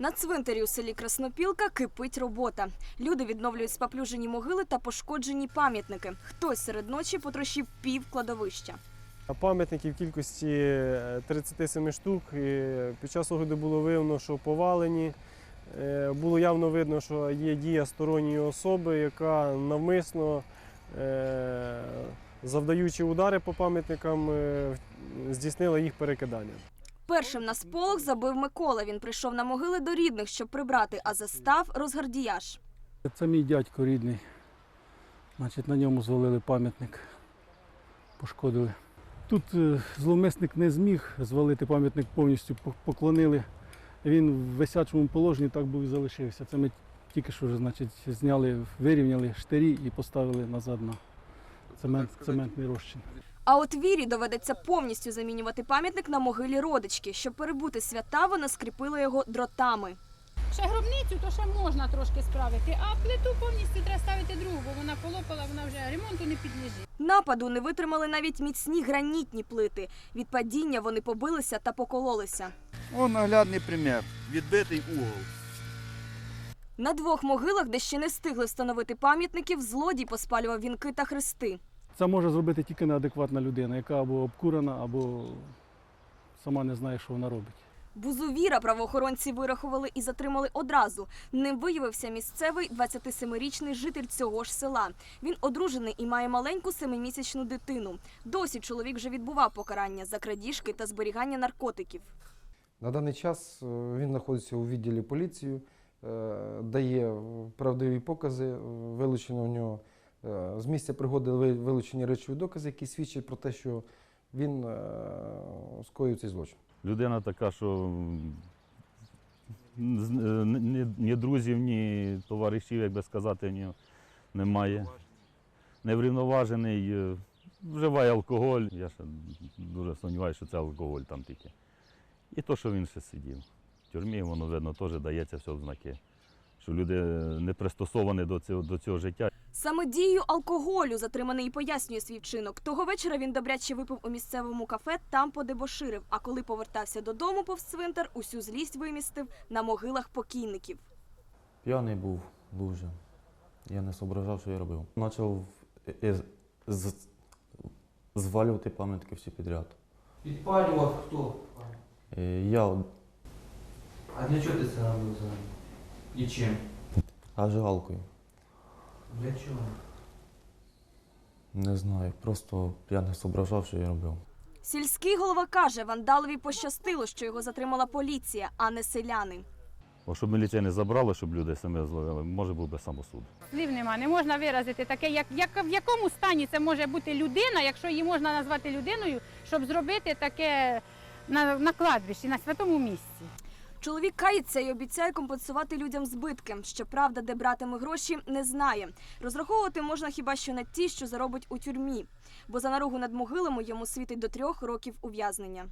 На цвинтарі у селі Краснопілка кипить робота. Люди відновлюють спаплюжені могили та пошкоджені пам'ятники. Хтось серед ночі потрощив пів кладовища. Пам'ятників кількості е, 37 штук. Під час огляду було виявлено, що повалені. Е, Було явно видно, що є дія сторонньої особи, яка навмисно, е, завдаючи удари по пам'ятникам, е, здійснила їх перекидання. Першим на сполох забив Микола. Він прийшов на могили до рідних, щоб прибрати, а застав розгардіяж. Це мій дядько рідний. Значить, на ньому звалили пам'ятник, пошкодили. Тут е, зловмисник не зміг звалити пам'ятник повністю, поклонили. Він в висячому положенні так був і залишився. Це ми тільки що вже, значить, зняли, вирівняли штирі і поставили назад на цемент, цементний розчин. А от Вірі доведеться повністю замінювати пам'ятник на могилі родички. Щоб перебути свята, вона скріпила його дротами. Ще гробницю, то ще можна трошки справити, а плиту повністю треба ставити другу, бо вона полопала, вона вже ремонту не підлежить. Нападу не витримали навіть міцні гранітні плити. Від падіння вони побилися та покололися. Ось наглядний примір. Відбитий угол. На двох могилах, де ще не встигли встановити пам'ятників, злодій поспалював вінки та хрести. Це може зробити тільки неадекватна людина, яка або обкурена, або сама не знає, що вона робить. Бузу Віра правоохоронці вирахували і затримали одразу. Ним виявився місцевий 27-річний житель цього ж села. Він одружений і має маленьку семимісячну дитину. Досі чоловік вже відбував покарання за крадіжки та зберігання наркотиків. На даний час е, він знаходиться у відділі поліції, е, дає правдиві покази, е, вилучено в нього з місця пригоди вилучені речові докази, які свідчать про те, що він е, скоїв цей злочин. Людина така, що е, ні, друзів, ні товаришів, як би сказати, ні, немає. Неврівноважений, е, вживає алкоголь. Я ще дуже сумніваюся, що це алкоголь там тільки. І то, що він ще сидів. В тюрмі воно видно теж дається все в знаки. Що люди не пристосовані до цього, до цього життя. Саме дією алкоголю затриманий і пояснює свій вчинок. Того вечора він добряче випив у місцевому кафе, там подебоширив. А коли повертався додому повз цвинтар, усю злість вимістив на могилах покійників. П'яний був дуже. Я не зображав, що я робив. Почав е, з- звалювати пам'ятки всі підряд. Підпалював хто? Е, Я А для чого ти це робив взагалі? І чим? ажигалкою. Для чого? Не знаю, просто я не зображав, що я робив. Сільський голова каже, вандалові пощастило, що його затримала поліція, а не селяни. О, щоб міліція не забрала, щоб люди самі зловили, може був би самосуд. Слів нема, не можна виразити таке, як, як в якому стані це може бути людина, якщо її можна назвати людиною, щоб зробити таке на, на кладбищі, на святому місці. Чоловік кається і обіцяє компенсувати людям збитки. Щоправда, де братиме гроші, не знає. Розраховувати можна хіба що на ті, що заробить у тюрмі, бо за наругу над могилами йому світить до трьох років ув'язнення.